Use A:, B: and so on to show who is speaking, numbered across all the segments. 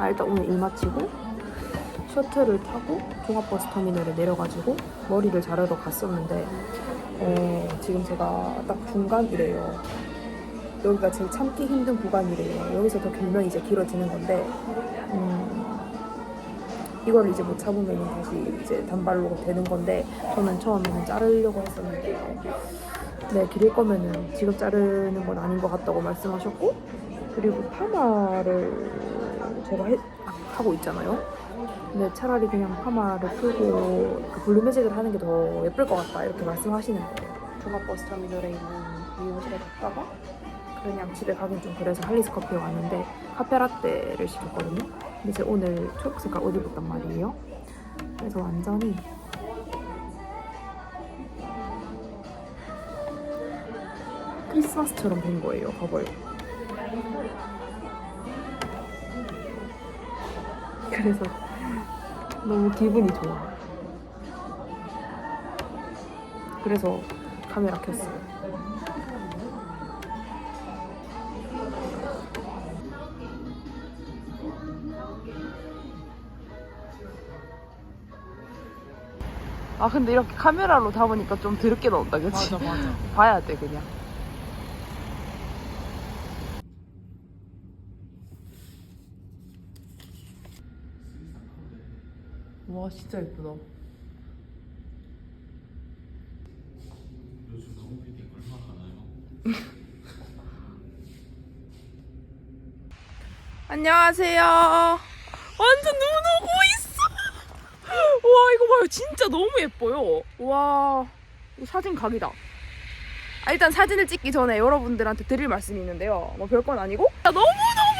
A: 아 일단 오늘 일 마치고 셔틀을 타고 종합버스 터미널에 내려가지고 머리를 자르러 갔었는데 어, 지금 제가 딱 중간이래요. 여기가 제일 참기 힘든 구간이래요. 여기서 더 길면 이제 길어지는 건데 음, 이걸 이제 못 참으면 다시 이제 단발로 되는 건데 저는 처음에는 자르려고 했었는데 네 기를 거면은 지금 자르는 건 아닌 것 같다고 말씀하셨고 그리고 파마를 제가 해, 하고 있잖아요. 근데 차라리 그냥 파마를 풀고 그 블루 매직을 하는 게 더 예쁠 것 같다 이렇게 말씀하시는 거예요. 종합버스 터미널에 있는 미용실에 갔다가 그냥 집에 가긴 좀 그래서 할리스 커피에 왔는데 카페라떼를 시켰거든요. 근데 제가 오늘 초록색깔 옷 입었단 말이에요. 그래서 완전히 크리스마스처럼 된 거예요, 버벌. 그래서 너무 기분이 좋아. 그래서 카메라 켰어요. 아 근데 이렇게 카메라로 담으니까 좀 드럽게 나온다 그치?
B: 맞아 맞아.
A: 봐야 돼 그냥 와 진짜 예쁘다.
C: 요즘 너무 피딩 얼마 하나요?
A: 안녕하세요. 완전 눈 오고 있어! 와 이거 봐요. 진짜 너무 예뻐요. 와 이거 사진 각이다. 아, 일단 사진을 찍기 전에 여러분들한테 드릴 말씀이 있는데요. 뭐 별건 아니고. 너무 너무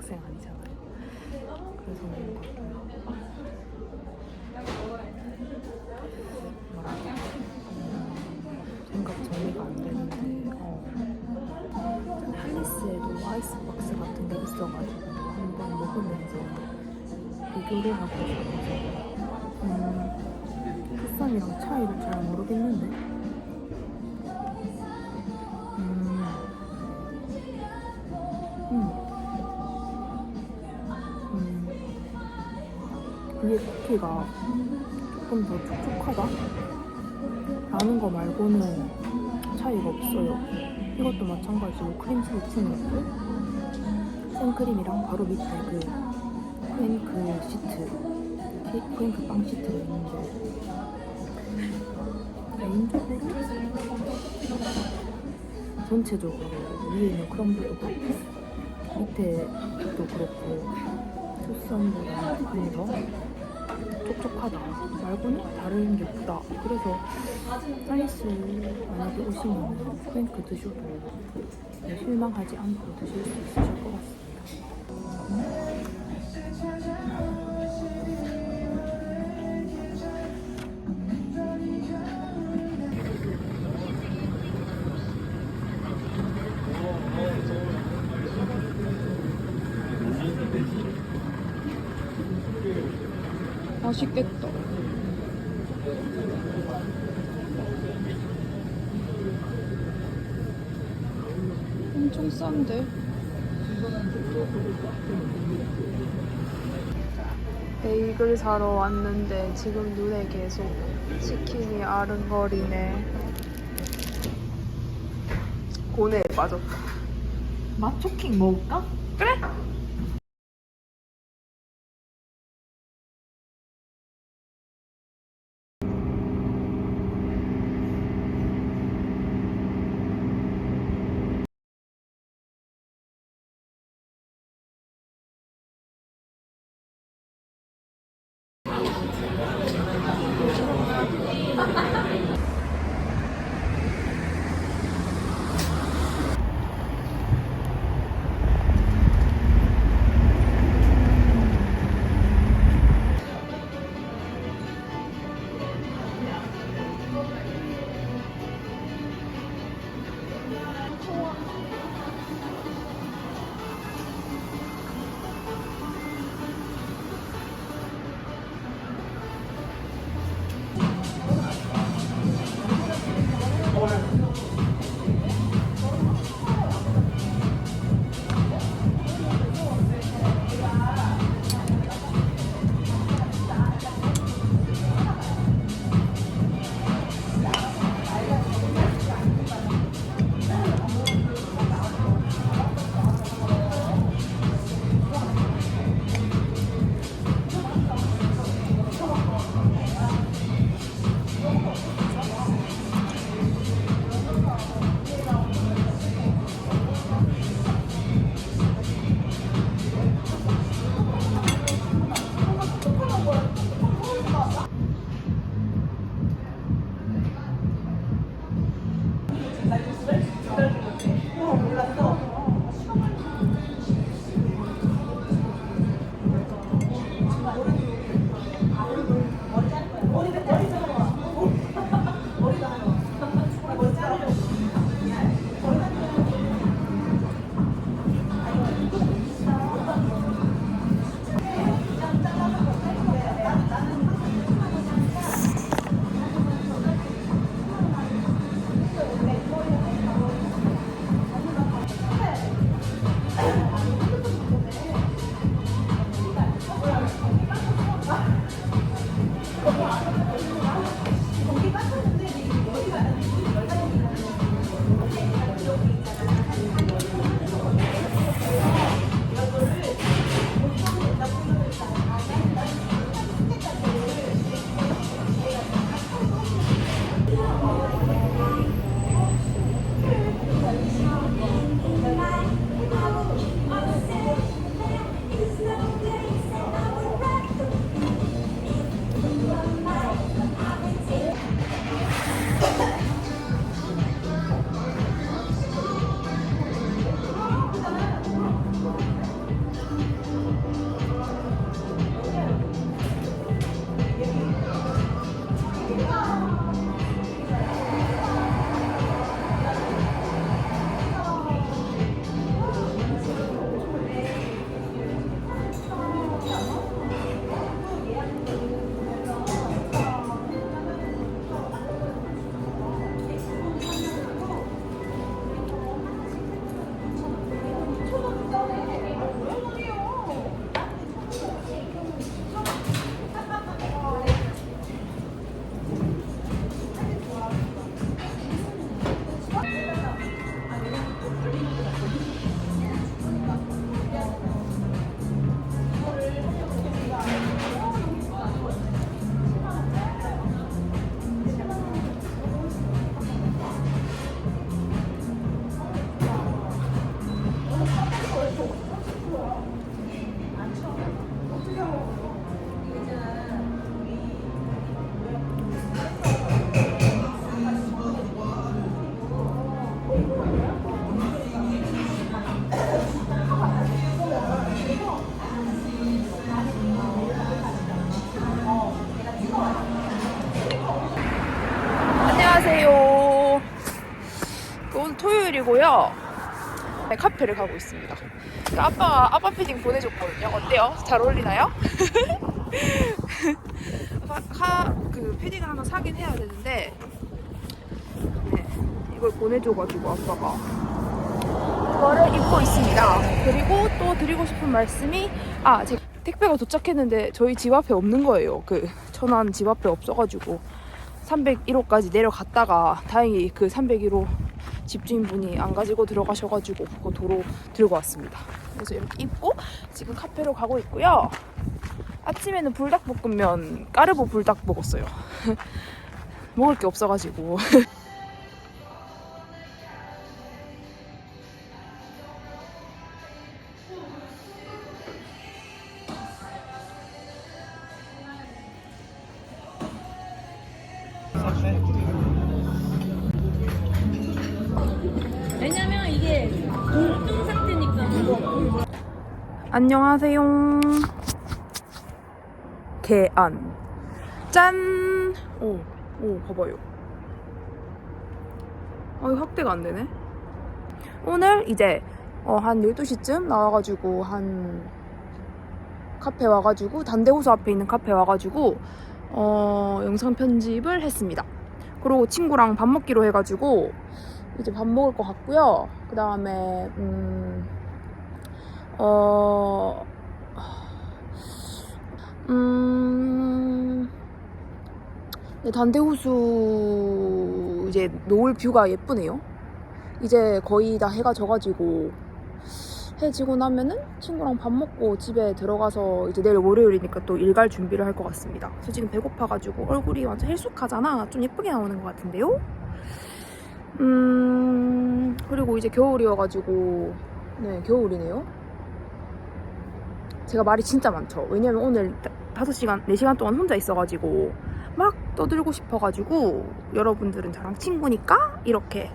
A: 학생 아니잖아요. 그래서 뭔가 생각 정리가 안 되는데 어. 할리스에도 아이스박스 같은 게 있어가지고 한번 먹으면서 비교를 하고 위에 쿠키가 조금 더 촉촉하다? 라는 거 말고는 차이가 없어요. 이것도 마찬가지로 크림치즈 층이었고 생크림이랑 바로 밑에 그 크랭크 시트 케이크 크랭크 빵 시트가 있는데 개인적으로 전체적으로 위에 있는 크럼블도 그렇고 밑에도 그렇고 소스함보다 조금 더 촉촉하다. 말고는 다른 게 없다. 그래서 할리스 만약에 오시면 크랭크 드셔도 네, 실망하지 않고 드실 수 있으실 것 같습니다 맛있겠다 엄청 싼데 베이글 사러 왔는데 지금 눈에 계속 치킨이 아른거리네 고뇌에 빠졌다.
B: 맛초킹 먹을까?
A: 그래? 토요일이고요. 네, 카페를 가고 있습니다. 그 아빠가 아빠 패딩 보내줬거든요. 어때요? 잘 어울리나요? 카, 그 패딩을 하나 사긴 해야 되는데 네, 이걸 보내줘가지고 아빠가 그거를 입고 있습니다. 그리고 또 드리고 싶은 말씀이 아, 제 택배가 도착했는데 저희 집 앞에 없는 거예요. 그 천안 집 앞에 없어가지고 301호까지 내려갔다가 다행히 그 301호 집주인분이 안 가지고 들어가셔가지고 그거 도로 들고 왔습니다. 그래서 이렇게 입고 지금 카페로 가고 있고요. 아침에는 불닭볶음면 까르보 불닭 먹었어요. 먹을 게 없어가지고. 안녕하세요. 개안. 짠! 오, 오, 봐봐요. 아, 이거 확대가 안 되네. 오늘 이제 어, 한 12시쯤 나와가지고 한 카페 와가지고 단대호수 앞에 있는 카페 와가지고 어, 영상 편집을 했습니다. 그리고 친구랑 밥 먹기로 해가지고 이제 밥 먹을 것 같고요. 그 다음에 음, 어, 음, 네, 단대호수 이제 노을 뷰가 예쁘네요. 이제 거의 다 해가 져가지고 해 지고 나면은 친구랑 밥 먹고 집에 들어가서 이제 내일 월요일이니까 또 일갈 준비를 할 것 같습니다. 그래서 지금 배고파가지고 얼굴이 완전 헬쑥하잖아. 좀 예쁘게 나오는 것 같은데요? 음, 그리고 이제 겨울이어가지고 네, 겨울이네요. 제가 말이 진짜 많죠. 왜냐면 오늘 5시간, 4시간 동안 혼자 있어가지고 막 떠들고 싶어가지고 여러분들은 저랑 친구니까 이렇게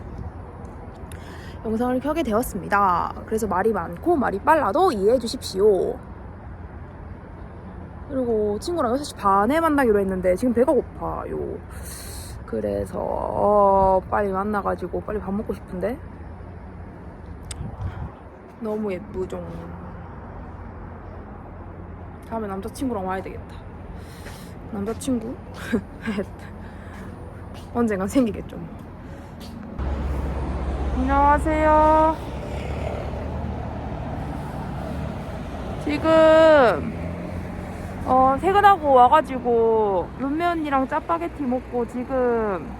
A: 영상을 켜게 되었습니다. 그래서 말이 많고 말이 빨라도 이해해 주십시오. 그리고 친구랑 6시 반에 만나기로 했는데 지금 배가 고파요. 그래서 어, 빨리 만나가지고 빨리 밥 먹고 싶은데 너무 예쁘죠. 다음에 남자친구랑 와야 되겠다. 남자친구? 언젠간 생기겠죠. 뭐. 안녕하세요. 지금 어, 퇴근하고 와가지고 룸메 언니랑 짜파게티 먹고 지금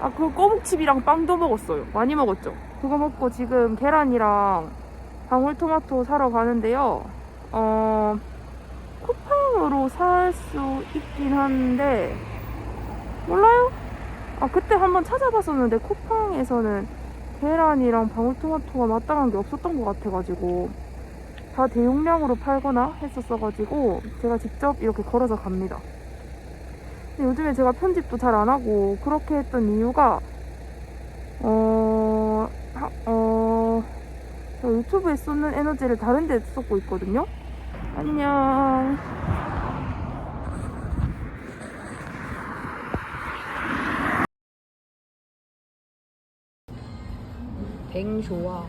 A: 아 그 꼬북칩이랑 빵도 먹었어요. 많이 먹었죠. 그거 먹고 지금 계란이랑 방울토마토 사러 가는데요. 어 쿠팡으로 살 수 있긴 한데 몰라요? 아 그때 한번 찾아봤었는데 쿠팡에서는 계란이랑 방울토마토가 마땅한 게 없었던 것 같아가지고 다 대용량으로 팔거나 했었어가지고 제가 직접 이렇게 걸어서 갑니다. 근데 요즘에 제가 편집도 잘 안 하고 그렇게 했던 이유가 어, 하- 어, 저 유튜브에 쏟는 에너지를 다른 데 쏟고 있거든요. 안녕. 뱅쇼와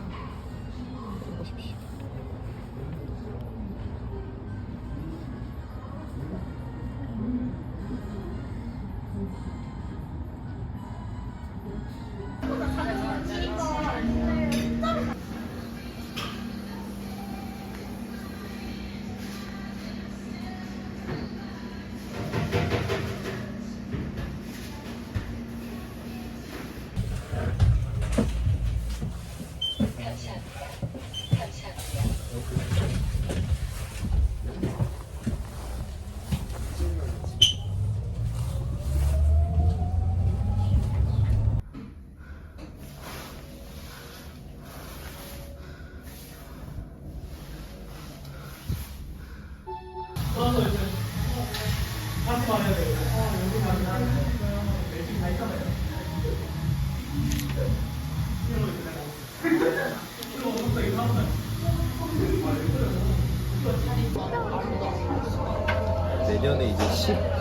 C: 내년에 이제 10